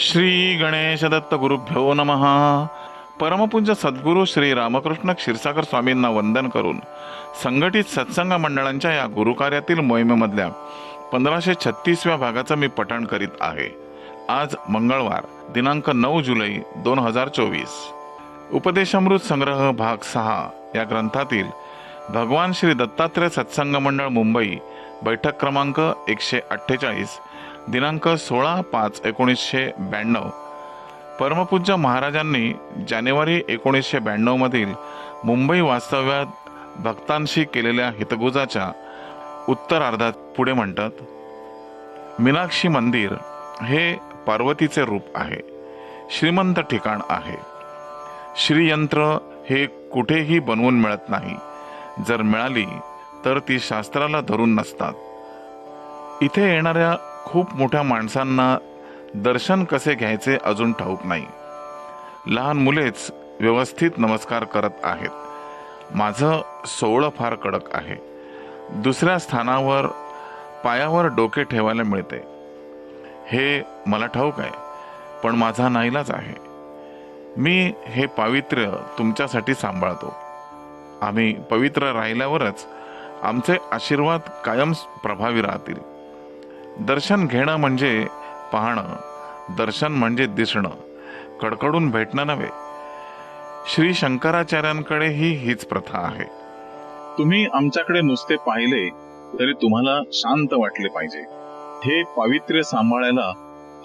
श्री गणेश दत्त गुरुभ्यो नमः. परमपूज्य सद्गुरू श्री रामकृष्ण क्षीरसागर स्वामींना वंदन करून संघटित सत्संग मंडळांच्या या गुरुकार्यातील मोहिमेमधल्या पंधराशे छत्तीसव्या भागाचं मी पठण करीत आहे. आज मंगळवार दिनांक नऊ जुलै दोन हजार चोवीस. उपदेशामृत संग्रह भाग सहा या ग्रंथातील भगवान श्री दत्तात्रय सत्संग मंडळ मुंबई बैठक क्रमांक एकशे अठ्ठेचाळीस दिनांक सोळा पाच एकोणीसशे ब्याण्णव. परमपूज्य महाराजांनी जानेवारी एकोणीसशे ब्याण्णवमधील मुंबई वास्तव्यात भक्तांशी केलेल्या हितगुजाच्या उत्तरार्धात पुढे म्हणतात मीनाक्षी मंदिर हे पार्वतीचे रूप आहे श्रीमंत ठिकाण आहे. श्रीयंत्र हे कुठेही बनवून मिळत नाही. जर मिळाली तर ती शास्त्राला धरून नसतात. इथे येणाऱ्या खूप मोठ्या माणसांना दर्शन कसे घ्यायचे अजून ठाऊक नाही. लहान मुलेच व्यवस्थित नमस्कार करत आहेत. माझं सोवळं फार कडक आहे. दुसऱ्या स्थानावर पायावर डोके ठेवायला मिळते. हे मला ठाऊक आहे पण माझा नाहीलाच आहे. मी हे पावित्र्य तुमच्यासाठी सांभाळतो. आम्ही पवित्र राहिल्यावरच आमचे आशीर्वाद कायम प्रभावी राहतील. दर्शन घेणं म्हणजे पाहणं दर्शन म्हणजे दिसणं कडकडून भेटणं नव्हे. श्री शंकराचार्यांकडे ही हीच प्रथा आहे. तुम्ही आमच्याकडे नुसते पाहिले तरी तुम्हाला शांत वाटले पाहिजे. हे पावित्र्य सांभाळायला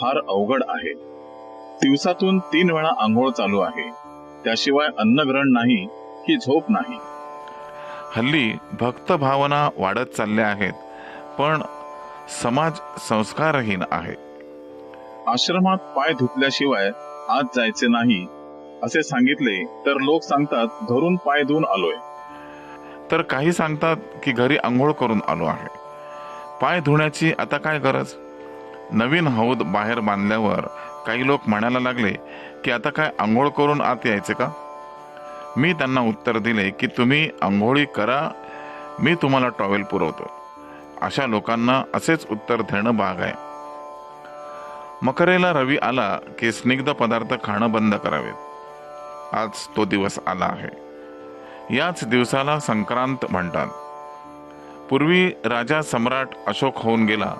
फार अवघड आहे. दिवसातून तीन वेळा आंघोळ चालू आहे. त्याशिवाय अन्नग्रहण नाही की झोप नाही. हल्ली भक्त भावना वाढत चालल्या आहेत पण समाज संस्कारहीन आहे. आश्रमात पाय धुतल्याशिवाय आत जायचे नाही असे सांगितले तर लोक सांगतात धरून पाय धुवून आलोय. तर काही सांगतात की घरी आंघोळ करून आलो आहे. पाय धुण्याची आता काय गरज? नवीन हौद बाहेर बांधल्यावर काही लोक म्हणायला लागले की आता काय आंघोळ करून आत यायचे का? मी त्यांना उत्तर दिले की तुम्ही आंघोळी करा मी तुम्हाला टॉवेल पुरवतो. अशा लोकांना असेच उत्तर देणं भाग आहे. मकरेला रवी आला की स्निग्ध पदार्थ खाणं बंद करावेत. आज तो दिवस आला आहे. याच दिवसाला संक्रांत म्हणतात. पूर्वी राजा सम्राट अशोक होऊन गेला.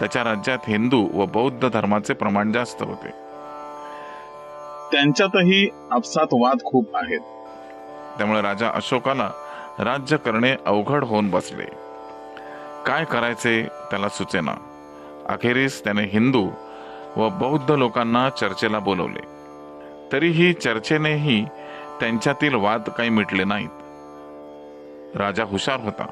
त्याच्या राज्यात हिंदू व बौद्ध धर्माचे प्रमाण जास्त होते. त्यांच्यातही आपसात वाद खूप आहेत. त्यामुळे राजा अशोकाला राज्य करणे अवघड होऊन बसले. काय करायचे त्याला सुचेना. अखेरीस त्याने हिंदू व बौद्ध लोकांना चर्चेला बोलवले. तरीही चर्चेनेही त्यांच्यातील वाद काही मिटले नाहीत. राजा हुशार होता.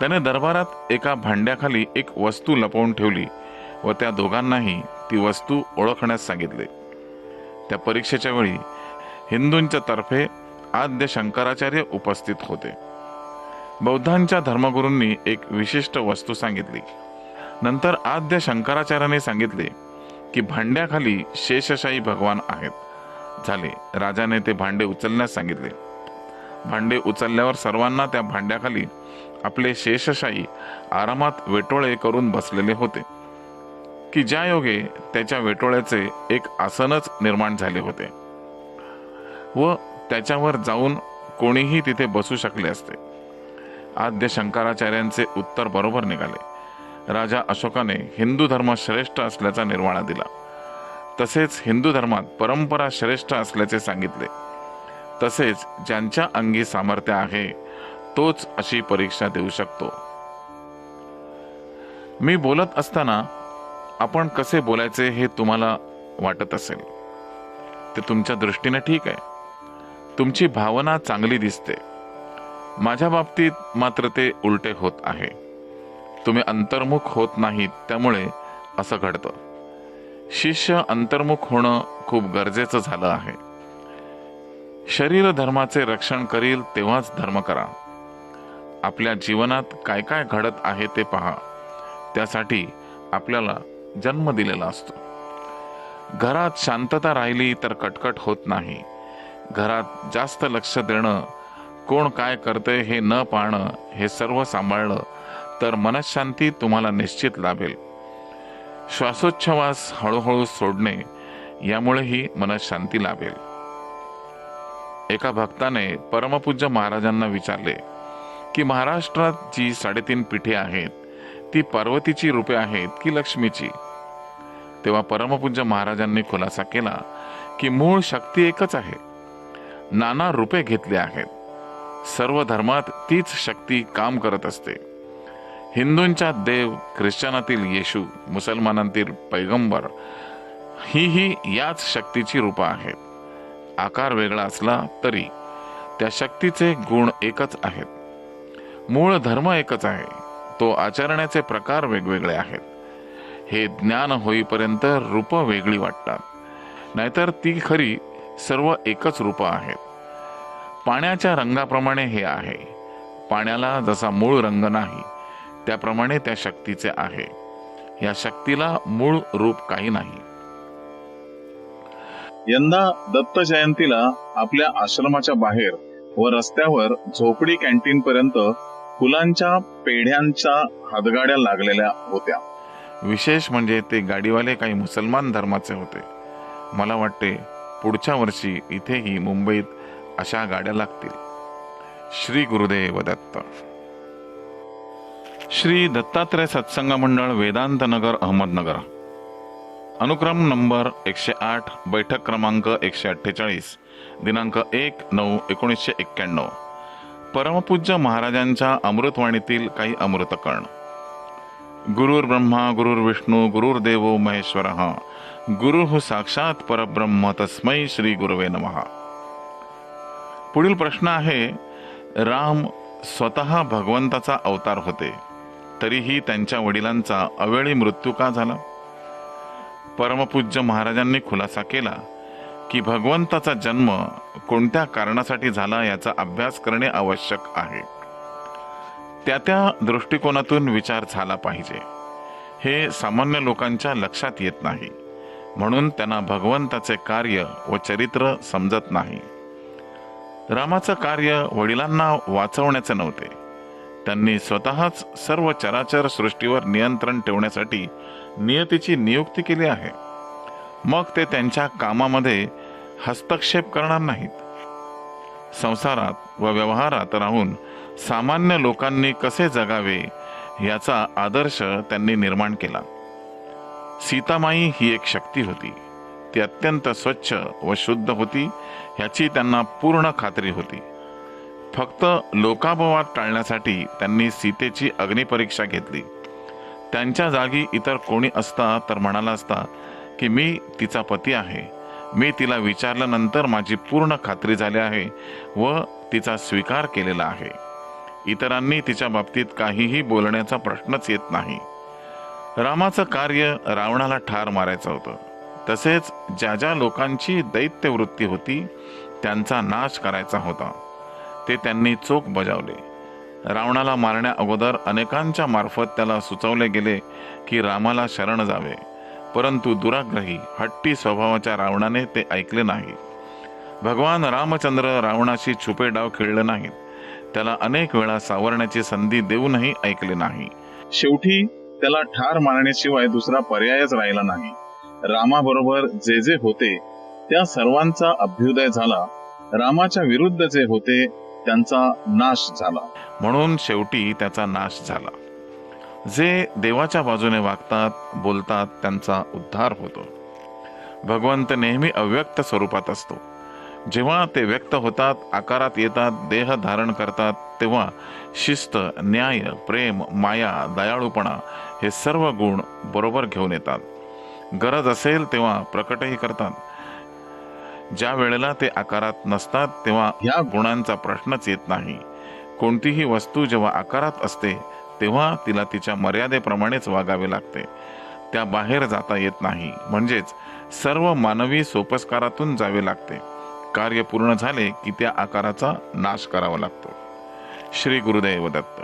त्याने दरबारात एका भांड्याखाली एक वस्तू लपवून ठेवली व त्या दोघांनाही ती वस्तू ओळखण्यास सांगितले. त्या परीक्षेच्या वेळी हिंदूंच्या तर्फे आद्य शंकराचार्य उपस्थित होते. बौद्धांच्या धर्मगुरूंनी एक विशिष्ट वस्तू सांगितली. नंतर आद्य शंकराचार्याने सांगितले की भांड्याखाली शेषशाही भगवान आहेत. झाले. राजाने ते भांडे उचलण्यास सांगितले. भांडे उचलल्यावर सर्वांना त्या भांड्याखाली आपले शेषशाही आरामात वेटोळे करून बसलेले होते. की ज्या योगे त्याच्या वेटोळ्याचे एक आसनच निर्माण झाले होते. व त्याच्यावर जाऊन कोणीही तिथे बसू शकले असते. आद्य शंकराचार्यांचे उत्तर बरोबर निघाले. राजा अशोकाने हिंदू धर्म श्रेष्ठ असल्याचा निर्वाळा दिला. तसेच हिंदू धर्मात परंपरा श्रेष्ठ असल्याचे सांगितले. तसेच ज्यांच्या अंगी सामर्थ्य आहे तोच अशी परीक्षा देऊ शकतो. मी बोलत असताना आपण कसे बोलायचे हे तुम्हाला वाटत असेल. ते तुमच्या दृष्टीने ठीक आहे. तुमची भावना चांगली दिसते. माझ्या बाबतीत मात्र ते उलटे होत आहे. तुम्ही अंतर्मुख होत नाहीत त्यामुळे असं घडतं. शिष्य अंतर्मुख होणं खूप गरजेचं झालं आहे. शरीर धर्माचे रक्षण करील तेव्हाच धर्म करा. आपल्या जीवनात काय काय घडत आहे ते पहा. त्यासाठी आपल्याला जन्म दिलेला असतो. घरात शांतता राहिली तर कटकट होत नाही. घरात जास्त लक्ष देणं कोण काय करतंय हे न पाहणं हे सर्व सांभाळलं तर मनशांती तुम्हाला निश्चित लाभेल. श्वासोच्छवास हळूहळू सोडणे यामुळेही मनशांती शांती लाभेल. एका भक्ताने परमपूज्य महाराजांना विचारले की महाराष्ट्रात जी साडेतीन पीठे आहेत ती पार्वतीची रूपे आहेत की लक्ष्मीची? तेव्हा परमपूज्य महाराजांनी खुलासा केला की मूळ शक्ती एकच आहे. नाना रूपे घेतली आहेत. सर्व धर्मात तीच शक्ती काम करत असते. हिंदूंच्या देव ख्रिश्चनातील येशू मुसलमानांतील पैगंबर ही ही याच शक्तीची रूपं आहेत. आकार वेगळा असला तरी त्या शक्तीचे गुण एकच आहेत. मूळ धर्म एकच आहे. तो आचरण्याचे प्रकार वेगवेगळे आहेत. हे ज्ञान होईपर्यंत रूप वेगळी वाटतात. नाहीतर ती खरी सर्व एकच रूप आहेत. पाण्याच्या रंगाप्रमाणे हे आहे. पाण्याला जसा मूळ रंग नाही त्याप्रमाणे त्या शक्तीचे आहे. या शक्तीला मूळ रूप काही नाही. यंदा दत्त जयंतीला आपल्या आश्रमाच्या बाहेर व रस्त्यावर झोपडी कॅन्टीन पर्यंत फुलांच्या पेढ्यांच्या हातगाड्या लागलेल्या होत्या. विशेष म्हणजे ते गाडीवाले काही मुसलमान धर्माचे होते. मला वाटते पुढच्या वर्षी इथेही मुंबईत अशा गाड्या लागतील. श्री गुरुदेव दत्त. श्री दत्तात्रय सत्संग मंडळ वेदांत नगर अहमदनगर. अनुक्रम नंबर एकशे आठ बैठक क्रमांक एकशे अठ्ठेचाळीस दिनांक एक नऊ एकोणीसशे एक्क्याण्णव. परमपूज्य महाराजांच्या अमृतवाणीतील काही अमृतकर्ण गुरुर् ब्रह्मा गुरुर्विष्णू गुरुर्देवो महेश्वर. गुरु साक्षात परब्रह्म तस्मै श्री गुरुवे नमः. पुढील प्रश्न आहे राम स्वतः भगवंताचा अवतार होते तरीही त्यांच्या वडिलांचा अवेळी मृत्यू का झाला? परमपूज्य महाराजांनी खुलासा केला की भगवंताचा जन्म कोणत्या कारणासाठी झाला याचा अभ्यास करणे आवश्यक आहे. त्या त्या दृष्टिकोनातून विचार झाला पाहिजे. हे सामान्य लोकांच्या लक्षात येत नाही म्हणून त्यांना भगवंताचे कार्य व चरित्र समजत नाही. रामाचं कार्य वडिलांना वाचवण्याचे नव्हते. त्यांनी स्वतःच सर्व चराचर सृष्टीवर नियंत्रण ठेवण्यासाठी नियतीची नियुक्ती केली आहे. मग ते त्यांच्या कामामध्ये हस्तक्षेप करणार नाहीत. संसारात व व्यवहारात राहून सामान्य लोकांनी कसे जगावे याचा आदर्श त्यांनी निर्माण केला. सीतामाई ही एक शक्ती होती. ती अत्यंत स्वच्छ व शुद्ध होती ह्याची त्यांना पूर्ण खात्री होती. फक्त लोकाभवात टाळण्यासाठी त्यांनी सीतेची अग्निपरीक्षा घेतली. त्यांच्या जागी इतर कोणी असता तर म्हणाला असता की मी तिचा पती आहे. मी तिला विचारल्यानंतर माझी पूर्ण खात्री झाली आहे व तिचा स्वीकार केलेला आहे. इतरांनी तिच्या बाबतीत काहीही बोलण्याचा प्रश्नच येत नाही. रामाचं कार्य रावणाला ठार मारायचं होतं. तसेच ज्या ज्या लोकांची दैत्य वृत्ती होती त्यांचा नाश करायचा होता. ते त्यांनी चोख बजावले. रावणाला मारण्या अगोदर अनेकांच्या मार्फत त्याला सुचवले गेले की रामाला शरण जावे परंतु दुराग्रही हट्टी स्वभावाच्या रावणाने ते ऐकले नाही. भगवान रामचंद्र रावणाशी छुपे डाव खेळले नाहीत. त्याला अनेक वेळा सावरण्याची संधी देऊनही ऐकले नाही. शेवटी त्याला ठार मारण्याशिवाय दुसरा पर्यायच राहिला नाही. रामाबरोबर जे जे होते त्या सर्वांचा अभ्युदय झाला. रामाच्या विरुद्ध जे होते त्यांचा नाश झाला. म्हणून शेवटी त्याचा नाश झाला. जे देवाच्या बाजूने वागतात बोलतात त्यांचा उद्धार होतो. भगवंत नेहमी अव्यक्त स्वरूपात असतो. जेव्हा ते व्यक्त होतात आकारात येतात देह धारण करतात तेव्हा शिस्त न्याय प्रेम माया दयाळूपणा हे सर्व गुण बरोबर घेऊन येतात. गरज असेल तेव्हा प्रकटही करतात. ज्या वेळेला ते आकारात नसतात तेव्हा ह्या गुणांचा प्रश्नच येत नाही. कोणतीही वस्तू जेव्हा आकारात असते तेव्हा तिला तिच्या मर्यादेप्रमाणेच वागावे लागते. त्या बाहेर जाता येत नाही. म्हणजेच सर्व मानवी सोपस्कारातून जावे लागते. कार्य पूर्ण झाले की त्या आकाराचा नाश करावा लागतो. श्री गुरुदेव दत्त.